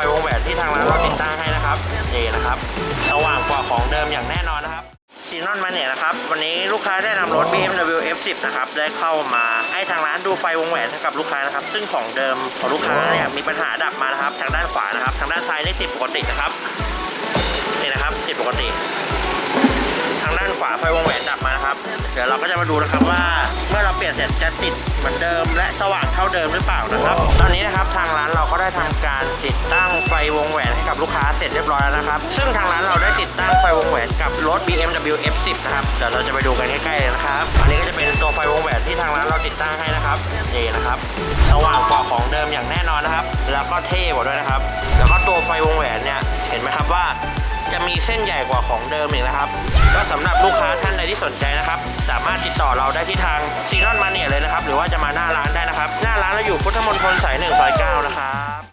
ฟวงแหวนที่ทางร้านเราติดตั้งให้นะครับนี่นะครับสว่างกว่าของเดิมอย่างแน่นอนนะครับซีนอนมาเนี่ยนะครับ วันนี้ลูกค้าได้นำรถ BMW F10 นะครับ ได้เข้ามาให้ทางร้านดูไฟวงแหวนให้กับลูกค้านะครับ ซึ่งของเดิมของลูกค้าเนี่ยมีปัญหาดับมานะครับ ทางด้านขวานะครับ ทางด้านซ้ายนี่ติดปกตินะครับนี่นะครับติดปกติ ทางด้านขวาไฟวงแหวนดับมานะครับ เดี๋ยวเราก็จะมาดูนะครับว่า เมื่อเราเปลี่ยนเสร็จจะติดเหมือนเดิม และสว่างเท่าเดิมหรือเปล่านะครับ ตอนนี้นะครับทาง ก็ได้ทำการติดตั้งไฟวงแหวนให้กับลูกค้าเสร็จเรียบร้อยแล้วนะครับ ซึ่งทางร้านเราได้ติดตั้งไฟวงแหวนกับรถ BMW F10 นะครับ เดี๋ยวเราจะไปดูกันใกล้ๆเลยนะครับ อันนี้ก็จะเป็นตัวไฟวงแหวนที่ทางร้านเราติดตั้งให้นะครับนี่นะครับ สว่างกว่าของเดิมอย่างแน่นอนนะครับ แล้วก็เท่กว่าด้วยนะครับ แล้วก็ตัวไฟวงแหวนเนี่ย เห็นไหมครับว่าจะมีเส้นใหญ่กว่าของเดิมอีกนะครับ ก็สำหรับลูกค้าท่านใดที่สนใจนะครับ สามารถติดต่อเราได้ที่ทางซีรอนมาเนียเลยนะครับ หรือว่าจะมาหน้าร้าน อยู่พุทธมณฑลสายหนึ่งซอยเก้านะครับ